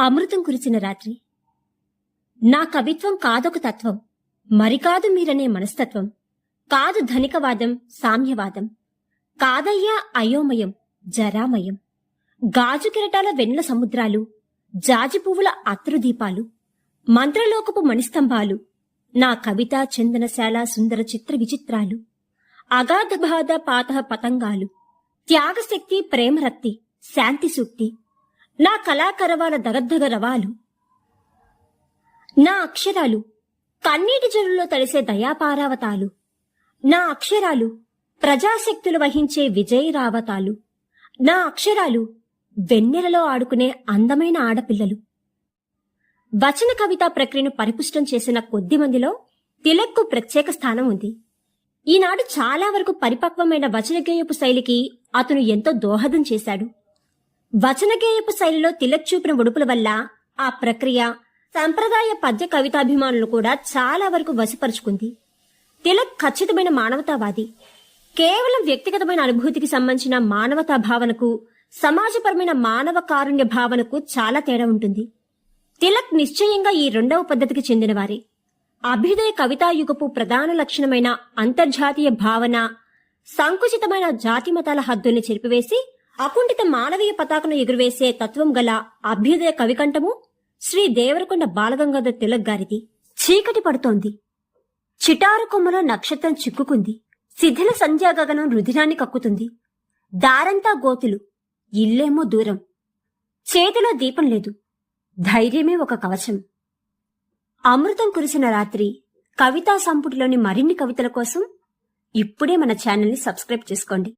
అమృతం కురిసిన రాత్రి. నా కవిత్వం కాదొక తత్వం మరి కాదు మీరనే మనస్తత్వం. కాదు ధనికవాదం సామ్యవాదం. కాదయ్యా అయోమయం జరామయం. గాజు కిరటాల వెన్నెల సముద్రాలు జాజి పువ్వుల అత్రుదీపాలు మంత్రలోకపు మణిస్తంభాలు నా కవిత చందనశాల సుందర చిత్ర విచిత్రాలు అగాధ బాధ పాత పతంగాలు త్యాగశక్తి ప్రేమరక్తి శాంతి సూక్తి నా కళాకరవాల దగద్దగ రవాలు. నా అక్షరాలు కన్నీటి జరుల్లో తడిసే దయాపారావతాలు. నా అక్షరాలు ప్రజాశక్తులు వహించే విజయరావతాలు. నా అక్షరాలు వెన్నెలలో ఆడుకునే అందమైన ఆడపిల్లలు. వచన కవితా ప్రక్రియను పరిపుష్టం చేసిన కొద్ది మందిలో తిలక్కు ప్రత్యేక స్థానం ఉంది. ఈనాడు చాలా వరకు పరిపక్వమైన వచనగేయపు శైలికి అతను ఎంతో దోహదం చేశాడు. వచనగేయపు శైలిలో తిలక్ చూపిన ఉడుపుల వల్ల ఆ ప్రక్రియ సంప్రదాయ పద్య కవితాభిమానులు కూడా చాలా వరకు వశపరుచుకుంది. తిలక్ ఖచ్చితమైన మానవతావాది. కేవలం వ్యక్తిగతమైన అనుభూతికి సంబంధించిన మానవతా భావనకు సమాజపరమైన మానవ కారుణ్య భావనకు చాలా తేడా ఉంటుంది. తిలక్ నిశ్చయంగా ఈ రెండవ పద్ధతికి చెందినవారే. అభ్యుదయ కవితాయుగపు ప్రధాన లక్షణమైన అంతర్జాతీయ భావన సంకుచితమైన జాతి మతాల హద్దుల్ని చెరిపివేసి అకుంఠిత మానవీయ పతాకను ఎగురవేసే తత్వం గల అభ్యుదయ కవికంఠము శ్రీ దేవరకొండ బాలగంగాధర్ తిలక్ గారిది. చీకటి పడుతోంది. చిటారు కొమ్మలో నక్షత్రం చిక్కుకుంది. శిథిల సంధ్యాగగనం రుధిరాన్ని కక్కుతుంది. దారంతా గోతులు. ఇల్లేమో దూరం. చేతిలో దీపం లేదు. ధైర్యమే ఒక కవచం. అమృతం కురిసిన రాత్రి కవితా సంపుటిలోని మరిన్ని కవితల కోసం ఇప్పుడే మన ఛానల్ని సబ్స్క్రైబ్ చేసుకోండి.